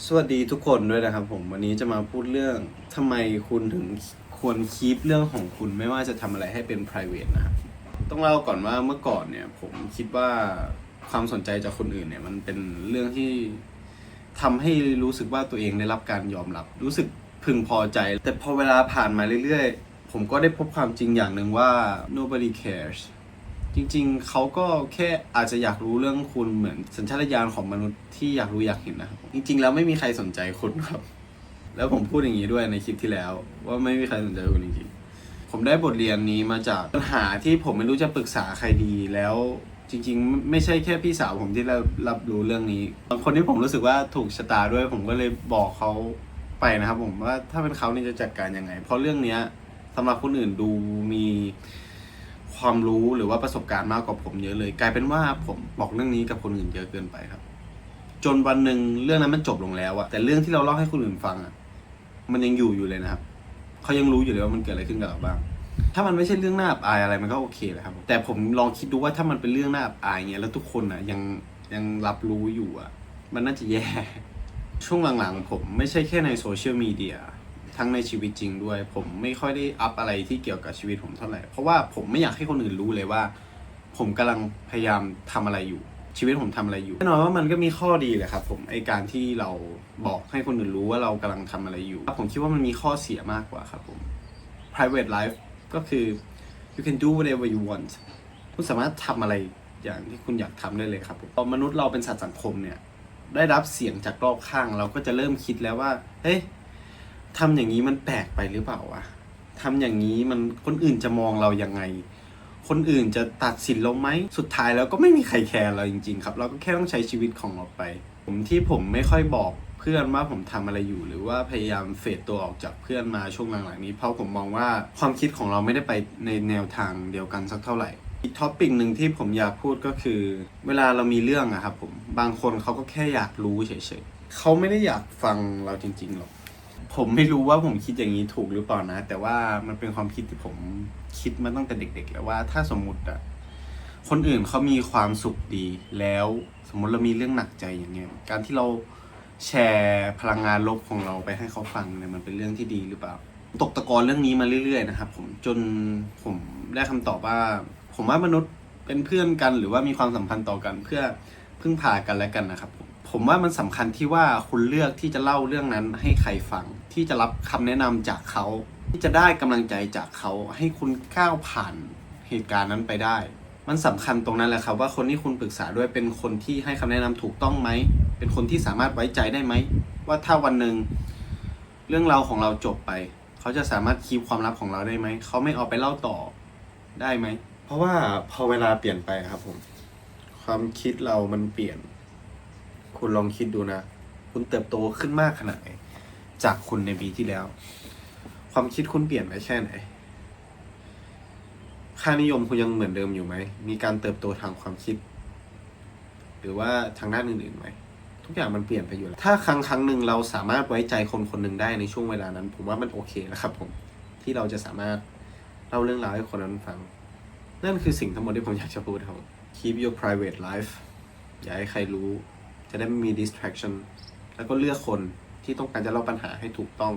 สวัสดีทุกคนด้วยนะครับผมวันนี้จะมาพูดเรื่องทำไมคุณถึงควรคีปเรื่องของคุณไม่ว่าจะทำอะไรให้เป็น private นะครับต้องเล่าก่อนว่าเมื่อก่อนเนี่ยผมคิดว่าความสนใจจากคนอื่นเนี่ยมันเป็นเรื่องที่ทำให้รู้สึกว่าตัวเองได้รับการยอมรับ รู้สึกพึงพอใจ แต่พอเวลาผ่านมาเรื่อยๆ ผมก็ได้พบความจริงอย่างหนึ่งว่า nobody cares จริงๆ เขาก็แค่อาจจะอยากรู้เรื่องคุณเหมือนสัญชาตญาณของมนุษย์ที่อยากรู้อยากเห็นนะครับ จริง ๆ แล้วไม่มีใครสนใจคุณครับ แล้วผมพูดอย่างนี้ด้วยในคลิปที่แล้ว ว่าไม่มีใครสนใจคุณจริงๆ ผมได้บทเรียนนี้มาจากปัญหาที่ผมไม่รู้จะปรึกษาใครดีแล้วจริงๆ ไม่ใช่แค่พี่สาวผมที่รับรับรู้เรื่องนี้บางคนที่ผมรู้สึกว่าถูกชะตาด้วย ผมก็เลยบอกเขาไปนะครับ ผมว่าถ้าเป็นเขานี่จะจัดการยังไง เพราะเรื่องเนี้ยสำหรับคนอื่นดูมี ความรู้หรือว่าประสบการณ์มากกว่าผมเยอะเลย กลายเป็นว่าผมบอกเรื่องนี้กับคนอื่นเยอะเกินไปครับ จนวันหนึ่งเรื่องนั้นมันจบลงแล้วอะแต่เรื่องที่เราเล่าให้คนอื่นฟังอะมันยังอยู่อยู่เลยนะครับเขายังรู้อยู่เลยว่ามันเกิดอะไรขึ้นกับเราบ้าง ถ้ามันไม่ใช่เรื่องน่าอับอายอะไรมันก็โอเคแหละครับแต่ผมลองคิดดูว่าถ้ามันเป็นเรื่องน่าอับอายเงี้ยแล้วทุกคนอะยังยังรับรู้อยู่อะมันน่าจะแย่ช่วงหลังๆผมไม่ใช่แค่ในโซเชียลมีเดีย ทั้งในชีวิตจริงด้วย ผมไม่ค่อยได้อัพอะไรที่เกี่ยวกับชีวิตผมเท่าไหร่เพราะว่าผมไม่อยากให้คนอื่นรู้เลยว่า ผมกำลังพยายามทำอะไรอยู่ ชีวิตผมทำอะไรอยู่แน่นอนว่ามันก็มีข้อดีแหละครับ ผมไอการที่เราบอกให้คนอื่นรู้ว่าเรากำลังทำอะไรอยู่ผมคิดว่ามันมีข้อเสียมากกว่าครับผม private life ก็คือ you can do whatever you want คุณสามารถทำอะไรอย่างที่คุณอยากทำได้เลยครับผมพอมนุษย์เราเป็นสัตว์สังคมเนี่ยได้รับเสียงจากรอบข้างเราก็จะเริ่มคิดแล้วว่าเฮ้ย ทำอย่างนี้มันแปลกไปหรือเปล่าวะทำอย่างนี้มันคนอื่นจะมองเรายังไง คนอื่นจะตัดสินเราไหม สุดท้ายแล้วก็ไม่มีใครแคร์เราจริง ๆ ครับ เราก็แค่ต้องใช้ชีวิตของเราไป ผมที่ผมไม่ค่อยบอกเพื่อนว่าผมทำอะไรอยู่ หรือว่าพยายามเฟดตัวออกจากเพื่อนมาช่วงหลังๆนี้เพราะผมมองว่าความคิดของเราไม่ได้ไปในแนวทางเดียวกันสักเท่าไหร่อีกท็อปิกหนึ่งที่ผมอยากพูดก็คือ เวลาเรามีเรื่องอะครับผมบางคนเขาก็แค่อยากรู้เฉยๆเขาไม่ได้อยากฟังเราจริงๆหรอก ผมไม่รู้ว่าผมคิดอย่างนี้ถูกหรือเปล่านะ แต่ว่ามันเป็นความคิดที่ผมคิดมาตั้งแต่เด็ก ๆ แล้วว่าถ้าสมมติอะคนอื่นเขามีความสุขดี แล้วสมมติเรามีเรื่องหนักใจอย่างเงี้ยการที่เราแชร์พลังงานลบของเราไปให้เขาฟังเนี่ยมันเป็นเรื่องที่ดีหรือเปล่า ตกตะกอนเรื่องนี้มาเรื่อย ๆ นะครับ ผมจนผมได้คำตอบว่า ผมว่ามนุษย์เป็นเพื่อนกัน หรือว่ามีความสัมพันธ์ต่อกันเพื่อพึ่งพากันและกันนะครับผม ผมว่ามันสำคัญที่ว่าคุณเลือกที่จะเล่าเรื่องนั้นให้ใครฟัง ที่จะรับคำแนะนำจากเขา ที่จะได้กำลังใจจากเขา ให้คุณก้าวผ่านเหตุการณ์นั้นไปได้ มันสำคัญตรงนั้นแหละครับ ว่าคนที่คุณปรึกษาด้วยเป็นคนที่ให้คำแนะนำถูกต้องไหม เป็นคนที่สามารถไว้ใจได้ไหม ว่าถ้าวันหนึ่งเรื่องราวของเราจบไป เขาจะสามารถคีบความลับของเราได้ไหม เขาไม่เอาไปเล่าต่อได้ไหม เพราะว่าพอเวลาเปลี่ยนไปครับผม ความคิดเรามันเปลี่ยน คุณลองคิดดูนะ คุณเติบโตขึ้นมากขนาดไหนจากคุณในปีที่แล้ว ความคิดคุณเปลี่ยนไปแค่ไหน ค่านิยมคุณยังเหมือนเดิมอยู่ไหม มีการเติบโตทางความคิด หรือว่าทางด้านอื่นๆไหม ทุกอย่างมันเปลี่ยนไปอยู่แล้วถ้าครั้งครั้งหนึ่งเราสามารถไว้ใจคนคนหนึ่งได้ในช่วงเวลานั้น ผมว่ามันโอเคแล้วครับผม ที่เราจะสามารถเล่าเรื่องราวให้คนนั้นฟัง นั่นคือสิ่งทั้งหมดที่ผมอยากจะพูดครับ keep your private life อย่าให้ใครรู้ จะได้ไม่มี distraction แล้วก็เลือกคนที่ต้องการจะเล่าปัญหาให้ถูกต้อง